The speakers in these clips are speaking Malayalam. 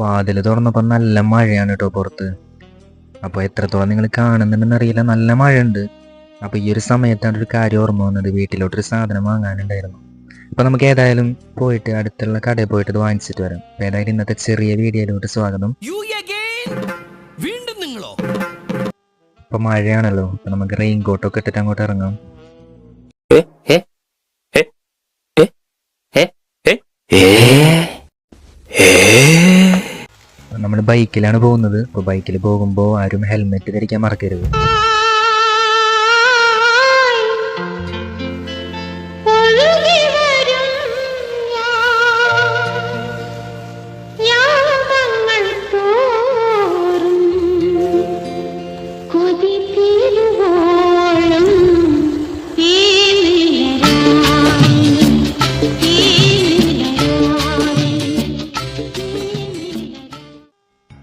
വാതിൽ തുറന്നപ്പോൾ നല്ല മഴയാണ് കേട്ടോ പുറത്ത്. അപ്പോൾ എത്രത്തോളം നിങ്ങൾ കാണുന്നുണ്ടെന്ന് അറിയില്ല. നല്ല മഴയുണ്ട്. അപ്പോൾ ഈ ഒരു സമയത്താണ് ഒരു കാര്യം ഓർമ്മ വന്നത്. വീട്ടിലോട്ടൊരു സാധനം വാങ്ങാനുണ്ടായിരുന്നു. അപ്പോൾ നമുക്ക് ഏതായാലും പോയിട്ട് അടുത്തുള്ള കടയിൽ പോയിട്ട് ഇത് വാങ്ങിച്ചിട്ട് വരാം. അപ്പോൾ ഏതായാലും ഇന്നത്തെ ചെറിയ വീഡിയോയിലോട്ട് സ്വാഗതം. വീണ്ടും നിങ്ങളോ? അപ്പോൾ മഴയാണല്ലോ. അപ്പൊ നമുക്ക് റെയിൻ കോട്ടൊക്കെ ഇട്ടിട്ട് അങ്ങോട്ട് ഇറങ്ങാം. നമ്മൾ ബൈക്കിലാണ് പോകുന്നത്. അപ്പോൾ ബൈക്കിൽ പോകുമ്പോൾ ആരും ഹെൽമെറ്റ് ധരിക്കാൻ മറക്കരുത്.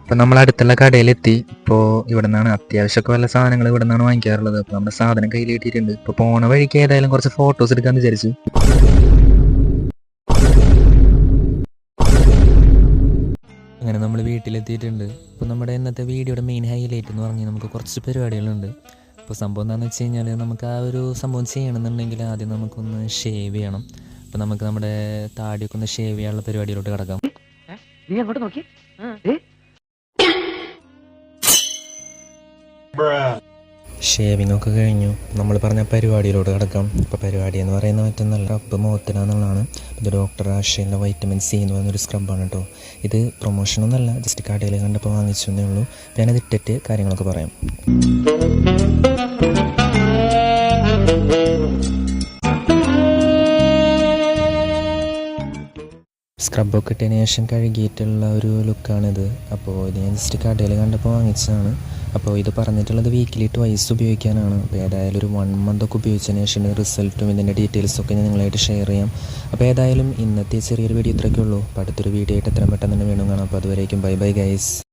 അപ്പോൾ നമ്മൾ അടുത്തുള്ള കടയിലെത്തി. ഇപ്പോൾ ഇവിടെ നിന്നാണ് അത്യാവശ്യമൊക്കെ വല്ല സാധനങ്ങൾ ഇവിടെ നിന്നാണ് വാങ്ങിക്കാറുള്ളത്. അപ്പോൾ നമ്മുടെ സാധനം കയ്യിൽ കിട്ടിയിട്ടുണ്ട് ഇപ്പോൾ പോണ വഴിക്ക് ഏതായാലും കുറച്ച് ഫോട്ടോസ് എടുക്കാമെന്ന് വിചാരിച്ചു. അങ്ങനെ നമ്മൾ വീട്ടിലെത്തിയിട്ടുണ്ട്. അപ്പോൾ നമ്മുടെ ഇന്നത്തെ വീഡിയോയുടെ മെയിൻ ഹൈലൈറ്റ് എന്ന് പറഞ്ഞാൽ നമുക്ക് കുറച്ച് പരിപാടികളുണ്ട്. അപ്പോൾ സംഭവം എന്താണെന്ന് വെച്ച് കഴിഞ്ഞാൽ നമുക്ക് ആ ഒരു സംഭവം ചെയ്യണമെന്നുണ്ടെങ്കിൽ ആദ്യം നമുക്കൊന്ന് ഷേവ് ചെയ്യണം. അപ്പോൾ നമുക്ക് നമ്മുടെ താടിയൊക്കെ ഒന്ന് ഷേവ് ചെയ്യാനുള്ള പരിപാടിയിലോട്ട് കിടക്കാം. നീ അങ്ങോട്ട് നോക്കി. ഷേവിംഗ് ഒക്കെ കഴിഞ്ഞു. നമ്മൾ പറഞ്ഞ പരിപാടിയിലോട്ട് കിടക്കാം. ഇപ്പോൾ പരിപാടി എന്ന് പറയുന്നത് മറ്റൊന്നല്ല. കപ്പ് മോത്തിനാന്നുള്ളതാണ്. ഇത് ഡോക്ടർ ആഷേന്റെ വൈറ്റമിൻ സി എന്ന് പറയുന്നൊരു സ്ക്രബാണ് കേട്ടോ ഇത് പ്രൊമോഷനൊന്നുമല്ല ജസ്റ്റ് കടയിൽ കണ്ടപ്പോൾ വാങ്ങിച്ചു എന്നേ ഉള്ളൂ. ഞാനത് ഇട്ടിട്ട് കാര്യങ്ങളൊക്കെ പറയാം. സ്ക്രബൊക്കെ ഇട്ടതിന് ശേഷം കഴുകിയിട്ടുള്ള ഒരു ലുക്കാണിത് അപ്പോൾ ഇത് ഞാൻ ജസ്റ്റ് കടയിൽ കണ്ടപ്പോൾ വാങ്ങിച്ചതാണ്. അപ്പോൾ ഇത് പറഞ്ഞിട്ടുള്ളത് വീക്കിലി ട്വൈസ് ഉപയോഗിക്കാനാണ്. അപ്പോൾ ഏതായാലും ഒരു വൺ മന്ത് ഒക്കെ ഉപയോഗിച്ചതിന് ശേഷം റിസൾട്ടും ഇതിന്റെ ഡീറ്റെയിൽസും ഒക്കെ ഞാൻ നിങ്ങളായിട്ട് ഷെയർ ചെയ്യാം. അപ്പോൾ ഏതായാലും ഇന്നത്തെ ചെറിയൊരു വീഡിയോ ഇത്രയൊക്കെ ഉള്ളൂ. അപ്പോൾ അടുത്തൊരു വീഡിയോ ആയിട്ട് എത്രയും പെട്ടെന്ന് തന്നെ വീണ്ടും കാണാം. അപ്പോൾ അതുവരേക്കും ബൈ ബൈ ഗൈസ്